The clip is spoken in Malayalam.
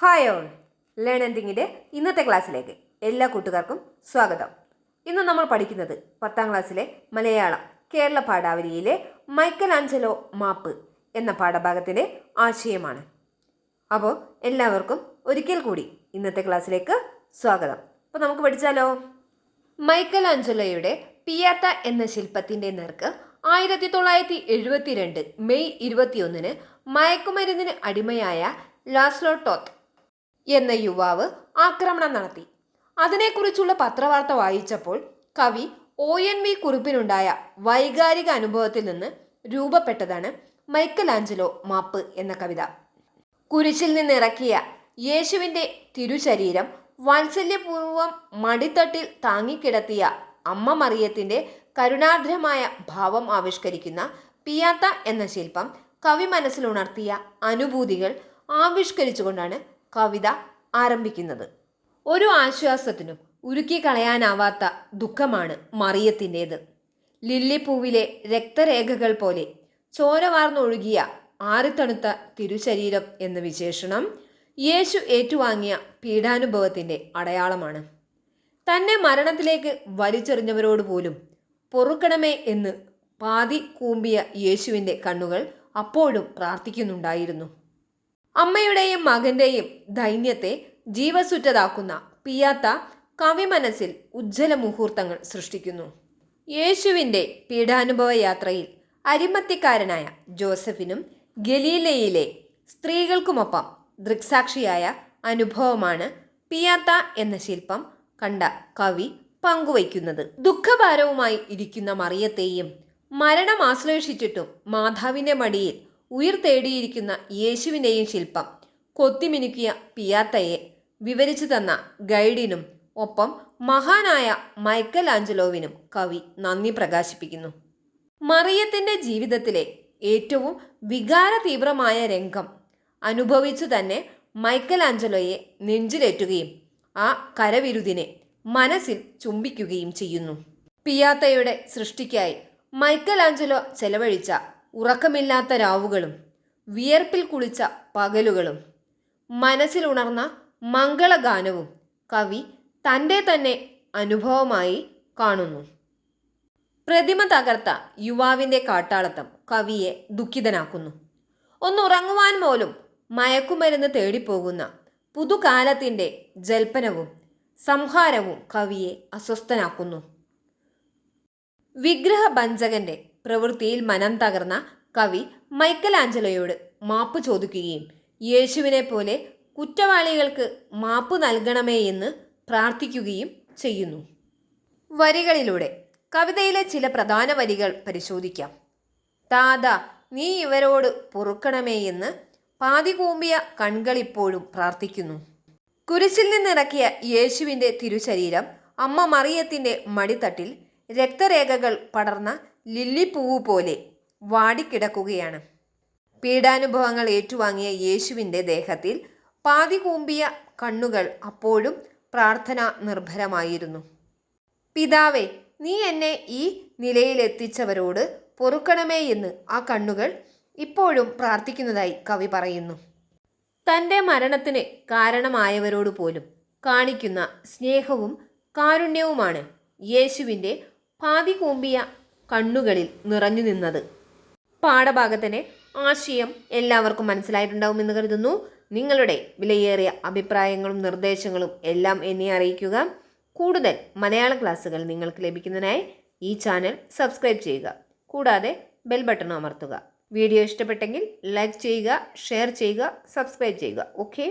ഹായ് ഓൾ ലേൺ എന്തിങ്ങിന്റെ ഇന്നത്തെ ക്ലാസ്സിലേക്ക് എല്ലാ കൂട്ടുകാർക്കും സ്വാഗതം. ഇന്ന് നമ്മൾ പഠിക്കുന്നത് പത്താം ക്ലാസ്സിലെ മലയാളം കേരള പാഠാവലിയിലെ മൈക്കൽ ആഞ്ചലോ മാപ്പ് എന്ന പാഠഭാഗത്തിന്റെ ആശയമാണ്. അപ്പോൾ എല്ലാവർക്കും ഒരിക്കൽ കൂടി ഇന്നത്തെ ക്ലാസ്സിലേക്ക് സ്വാഗതം. അപ്പോൾ നമുക്ക് പഠിച്ചാലോ? മൈക്കൽ ആഞ്ചലോയുടെ പിയാത്ത എന്ന ശില്പത്തിന്റെ നേർക്ക് ആയിരത്തി തൊള്ളായിരത്തി എഴുപത്തിരണ്ട് മെയ് ഇരുപത്തിയൊന്നിന് മയക്കുമരുന്നിന് അടിമയായ ലാസ്ലോ ടോത്ത് എന്ന യുവാവ് ആക്രമണം നടത്തി. അതിനെക്കുറിച്ചുള്ള പത്രവാർത്ത വായിച്ചപ്പോൾ കവി ഒ എൻ വി കുറിപ്പിനുണ്ടായ വൈകാരിക അനുഭവത്തിൽ നിന്ന് രൂപപ്പെട്ടതാണ് മൈക്കൽ ആഞ്ചലോ മാപ്പ് എന്ന കവിത. കുരിശിൽ നിന്നിറക്കിയ യേശുവിന്റെ തിരുശരീരം വാത്സല്യപൂർവം മടിത്തട്ടിൽ താങ്ങിക്കിടത്തിയ അമ്മ മറിയത്തിന്റെ കരുണാർദ്രമായ ഭാവം ആവിഷ്കരിക്കുന്ന പിയാത്ത എന്ന ശില്പം കവി മനസ്സിലുണർത്തിയ അനുഭൂതികൾ ആവിഷ്കരിച്ചുകൊണ്ടാണ് കവിത ആരംഭിക്കുന്നത്. ഒരു ആശ്വാസത്തിനും ഉരുക്കി കളയാനാവാത്ത ദുഃഖമാണ് മറിയത്തിന്റേത്. ലില്ലിപ്പൂവിലെ രക്തരേഖകൾ പോലെ ചോര വാർന്നൊഴുകിയ ആറിത്തണുത്ത തിരുശരീരം എന്ന വിശേഷണം യേശു ഏറ്റുവാങ്ങിയ പീഡാനുഭവത്തിന്റെ അടയാളമാണ്. തന്നെ മരണത്തിലേക്ക് വലിച്ചെറിഞ്ഞവരോട് പോലും പൊറുക്കണമേ എന്ന് പാതി കൂമ്പിയ യേശുവിന്റെ കണ്ണുകൾ അപ്പോഴും പ്രാർത്ഥിക്കുന്നുണ്ടായിരുന്നു. അമ്മയുടെയും മകന്റെയും ദൈന്യത്തെ ജീവസുറ്റതാക്കുന്ന പിയാത്ത കവി മനസ്സിൽ ഉജ്ജ്വല മുഹൂർത്തങ്ങൾ സൃഷ്ടിക്കുന്നു. യേശുവിന്റെ പീഡാനുഭവ യാത്രയിൽ അരിമത്തിക്കാരനായ ജോസഫിനും ഗലീലയിലെ സ്ത്രീകൾക്കുമൊപ്പം ദൃക്സാക്ഷിയായ അനുഭവമാണ് പിയാത്ത എന്ന ശില്പം കണ്ട കവി പങ്കുവയ്ക്കുന്നത്. ദുഃഖഭാരവുമായി ഇരിക്കുന്ന മറിയത്തെയും മരണം ആശ്ലേഷിച്ചിട്ടും മാതാവിന്റെ മടിയിൽ ഉയിർ തേടിയിരിക്കുന്ന യേശുവിന്റെയും ശില്പം. കൊത്തിമിനുക്കിയ പിയാത്തയെ വിവരിച്ചു തന്ന ഗൈഡിനും ഒപ്പം മഹാനായ മൈക്കൽ ആഞ്ചലോവിനും കവി നന്ദി പ്രകാശിപ്പിക്കുന്നു. മറിയത്തിന്റെ ജീവിതത്തിലെ ഏറ്റവും വികാര തീവ്രമായ രംഗം അനുഭവിച്ചു തന്നെ മൈക്കൽ ആഞ്ചലോയെ നെഞ്ചിലേറ്റുകയും ആ കരവിരുതിനെ മനസ്സിൽ ചുംബിക്കുകയും ചെയ്യുന്നു. പിയാത്തയുടെ സൃഷ്ടിക്കായി മൈക്കൽ ആഞ്ചലോ ചെലവഴിച്ച ഉറക്കമില്ലാത്ത രാവുകളും വിയർപ്പിൽ കുളിച്ച പകലുകളും. മനസ്സിലുണർന്ന മംഗളഗാനവും കവി തന്റെ തന്നെ അനുഭവമായി കാണുന്നു. പ്രതിമ തകർത്ത യുവാവിന്റെ കാട്ടാളത്തം കവിയെ ദുഃഖിതനാക്കുന്നു. ഒന്നുറങ്ങുവാൻ പോലും മയക്കുമരുന്ന് തേടിപ്പോകുന്ന പുതുകാലത്തിന്റെ ജൽപ്പനവും സംഹാരവും കവിയെ അസ്വസ്ഥനാക്കുന്നു. വിഗ്രഹഭഞ്ചകന്റെ പ്രവൃത്തിയിൽ മനം തകർന്ന കവി മൈക്കൽ ആഞ്ചലോയോട് മാപ്പ് ചോദിക്കുകയും യേശുവിനെ പോലെ കുറ്റവാളികൾക്ക് മാപ്പ് നൽകണമേ എന്ന് പ്രാർത്ഥിക്കുകയും ചെയ്യുന്നു. വരികളിലൂടെ കവിതയിലെ ചില പ്രധാന വരികൾ പരിശോധിക്കാം. താത നീ ഇവരോട് പൊറുക്കണമേ എന്ന് പാതികൂമ്പിയ കൺകളിപ്പോഴും പ്രാർത്ഥിക്കുന്നു. കുരിശിൽ നിന്നിറക്കിയ യേശുവിന്റെ തിരുശരീരം അമ്മ മറിയത്തിന്റെ മടിത്തട്ടിൽ രക്തരേഖകൾ പടർന്ന ലില്ലിപ്പൂവ് പോലെ വാടിക്കിടക്കുകയാണ്. പീഡാനുഭവങ്ങൾ ഏറ്റുവാങ്ങിയ യേശുവിന്റെ ദേഹത്തിൽ പാതി കൂമ്പിയ കണ്ണുകൾ അപ്പോഴും പ്രാർത്ഥന നിർഭരമായിരുന്നു. പിതാവേ നീ എന്നെ ഈ നിലയിലെത്തിച്ചവരോട് പൊറുക്കണമേ എന്ന് ആ കണ്ണുകൾ ഇപ്പോഴും പ്രാർത്ഥിക്കുന്നതായി കവി പറയുന്നു. തന്റെ മരണത്തിന് കാരണമായവരോട് പോലും കാണിക്കുന്ന സ്നേഹവും കാരുണ്യവുമാണ് യേശുവിന്റെ പാതി കൂമ്പിയ കണ്ണുകളിൽ നിറഞ്ഞു നിന്നത്. പാഠഭാഗത്തിന്റെ ആശയം എല്ലാവർക്കും മനസ്സിലായിട്ടുണ്ടാവുമെന്ന് കരുതുന്നു. നിങ്ങളുടെ വിലയേറിയ അഭിപ്രായങ്ങളും നിർദ്ദേശങ്ങളും എല്ലാം എന്നെ അറിയിക്കുക. കൂടുതൽ മലയാള ക്ലാസ്സുകൾ നിങ്ങൾക്ക് ലഭിക്കുന്നതിനായി ഈ ചാനൽ സബ്സ്ക്രൈബ് ചെയ്യുക. കൂടാതെ ബെൽ ബട്ടൺ അമർത്തുക. വീഡിയോ ഇഷ്ടപ്പെട്ടെങ്കിൽ ലൈക്ക് ചെയ്യുക ഷെയർ ചെയ്യുക സബ്സ്ക്രൈബ് ചെയ്യുക. ഓക്കെ?